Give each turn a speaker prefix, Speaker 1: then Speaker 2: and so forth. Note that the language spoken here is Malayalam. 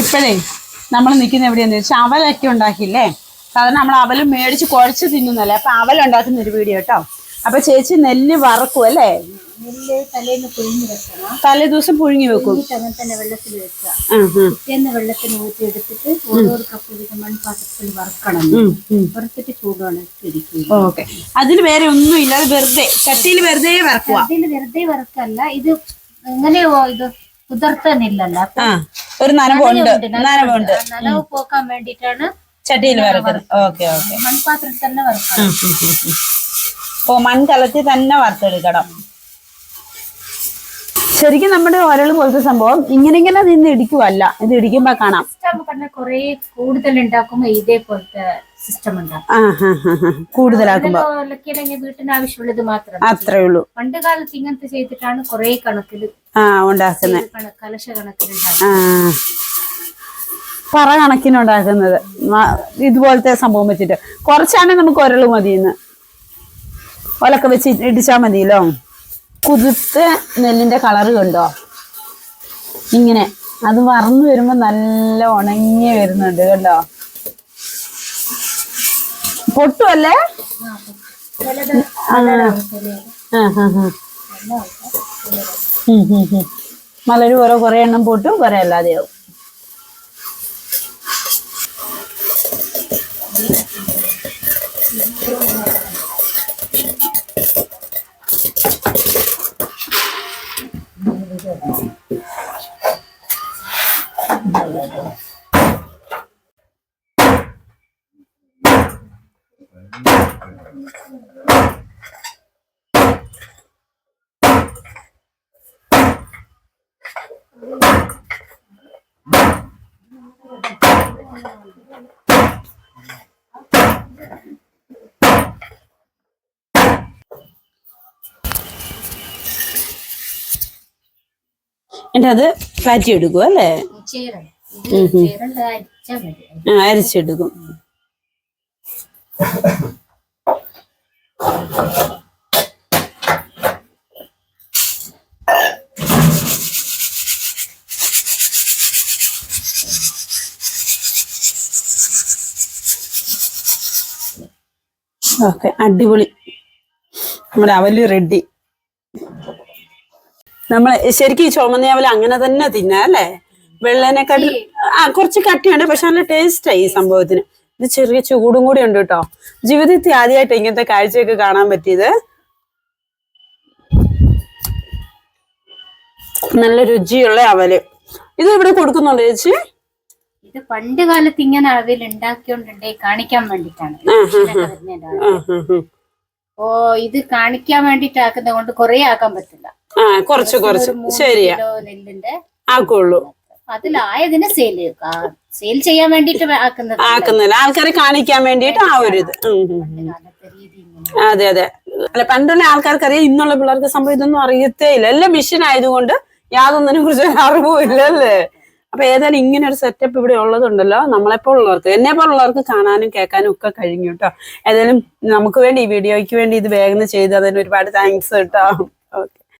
Speaker 1: ഇപ്പോഴേ നമ്മൾ നിൽക്കുന്ന എവിടെയാന്ന് വെച്ചാൽ അവലൊക്കെ ഉണ്ടാക്കിയില്ലേ? സാധാരണ നമ്മൾ അവൽ മേടിച്ച് കുഴച്ച് തിന്നുന്നല്ലേ? അപ്പൊ അവലുണ്ടാക്കുന്ന ഒരു വീഡിയോ കേട്ടോ. അപ്പൊ ചേച്ചി നെല്ല് വറക്കും അല്ലേ? തലേ ദിവസം പുഴുങ്ങി വെക്കും.
Speaker 2: എന്നിട്ട് അങ്ങനെ തന്നെ വെള്ളത്തിൽ വെക്കുക ഓരോരോ കപ്പ് വീതം മൺപാത്രത്തിൽ വറുക്കണം. വറുത്തിട്ട്
Speaker 1: ഓക്കെ. അതിൽ വേറെ ഒന്നും ഇല്ലാതെ വെറുതെ. കട്ടിയിൽ വെറുതെ വറക്കുക
Speaker 2: അതിൽ വെറുതെ വറക്കല്ല. ഇത് എങ്ങനെയോ ഇത് കുതിർത്തന്നില്ലല്ല
Speaker 1: ആ ഒരു നനവുണ്ട് നനവുണ്ട്
Speaker 2: നനവ് പോക്കാൻ വേണ്ടിട്ടാണ്
Speaker 1: ചട്ടിയിൽ വറക്കുന്നത് ഓക്കെ ഓക്കെ.
Speaker 2: മൺപാത്രത്തിൽ തന്നെ വറുക്കണം
Speaker 1: ഓ മൺകലത്തിൽ തന്നെ വറുത്തെടുക്കണം. ശരിക്കും നമ്മുടെ ഓരോ പോലത്തെ സംഭവം ഇങ്ങനെ ഇങ്ങനെ നിന്ന് ഇടിക്കുവല്ല. ഇത് ഇടിക്കുമ്പോ കാണാം.
Speaker 2: കുറെ കൂടുതൽ ഉണ്ടാക്കുമ്പോ ഇതേപോലത്തെ സിസ്റ്റം ഉണ്ടാക്കും.
Speaker 1: കൂടുതലാക്കുമ്പോ.
Speaker 2: വീട്ടിന് ആവശ്യമുള്ളത് മാത്രം
Speaker 1: അത്രേ ഉള്ളൂ.
Speaker 2: പണ്ട് കാലത്ത് ഇങ്ങനത്തെ ചെയ്തിട്ടാണ് കുറെ കണക്കിൽ
Speaker 1: ആ ഉണ്ടാക്കുന്നത്.
Speaker 2: കലശ കണക്കിൽ
Speaker 1: പറ കണക്കിനുണ്ടാക്കുന്നത് മ- ഇതുപോലത്തെ സംഭവം വെച്ചിട്ട്. കുറച്ചാണെങ്കിൽ നമുക്ക് ഒരൾ മതിയെന്ന്. ഒലക്ക വെച്ച് ഇടിച്ചാൽ മതിയല്ലോ? കുതിർത്ത് നെല്ലിന്റെ കളറ് കണ്ടോ? ഇങ്ങനെ. അത് വറന്നു വരുമ്പോ നല്ല ഉണങ്ങി വരുന്നുണ്ട് കണ്ടോ? പൊട്ടുമല്ലേ. മലര് ഓരോ കുറെ എണ്ണം പൊട്ടും കുറെ അല്ലാതെയാവും. എന്നിട്ട് അത് പാറ്റി എടുക്കും അല്ലേ ആ അരിച്ചെടുക്കും ഓക്കെ അടിപൊളി. നമ്മുടെ അവൽ റെഡി നമ്മൾ ശരിക്കും ഈ ചുമന്ന അവൽ അങ്ങനെ തന്നെ തിന്നാ അല്ലേ? വെള്ളനെക്കാട്ടിൽ ആ കുറച്ച് കട്ടിയുണ്ട് പക്ഷെ നല്ല ടേസ്റ്റായി ഈ സംഭവത്തിന്. ഇത് ചെറിയ ചൂടും കൂടി ഉണ്ട് കേട്ടോ. ജീവിതത്തിൽ ആദ്യമായിട്ട് ഇങ്ങനത്തെ കാഴ്ചയൊക്കെ കാണാൻ പറ്റിയത്. നല്ല രുചിയുള്ള അവൽ. ഇത് ഇവിടെ കൊടുക്കുന്നുണ്ട് ചേച്ചി?
Speaker 2: ഇത് പണ്ട് കാലത്ത് ഇങ്ങനെ അവിൽ ഉണ്ടാക്കിയോണ്ടുണ്ടേ കാണിക്കാൻ വേണ്ടിട്ടാണ്. ഓ ഇത് കാണിക്കാൻ വേണ്ടിട്ട് ആക്കുന്നത് കൊണ്ട് കൊറേ ആക്കാൻ പറ്റില്ല.
Speaker 1: ആ കുറച്ച് കുറച്ച്. ശരിയാ.
Speaker 2: നെല്ലിന്റെ
Speaker 1: ആക്കുള്ളൂ.
Speaker 2: അതിലായതിനെ സെയിൽ സെയിൽ ചെയ്യാൻ വേണ്ടിട്ട് ആക്കുന്നത്
Speaker 1: ആക്കുന്നില്ല. ആൾക്കാരെ കാണിക്കാൻ വേണ്ടിയിട്ട് ആ ഒരു ഇത്. അതെ അതെ. അല്ല പണ്ടുള്ള ആൾക്കാർക്ക് അറിയാം ഇന്നുള്ള പിള്ളേർക്ക് സംഭവം ഇതൊന്നും അറിയത്തേ ഇല്ല എല്ലാം മിഷൻ ആയതുകൊണ്ട് യാതൊന്നിനെ കുറിച്ച് അറിവും ഇല്ലല്ലേ? അപ്പൊ ഏതായാലും ഇങ്ങനെ ഒരു സെറ്റപ്പ് ഇവിടെ ഉള്ളതുണ്ടല്ലോ. നമ്മളെപ്പോലുള്ളവർക്ക് എന്നെ പോലുള്ളവർക്ക് കാണാനും കേൾക്കാനും ഒക്കെ കഴിഞ്ഞു കേട്ടോ. ഏതായാലും നമുക്ക് വേണ്ടി ഈ വീഡിയോയ്ക്ക് വേണ്ടി ഇത് വേഗം ചെയ്ത് അതിന് ഒരുപാട് താങ്ക്സ് കേട്ടോ. ഓക്കെ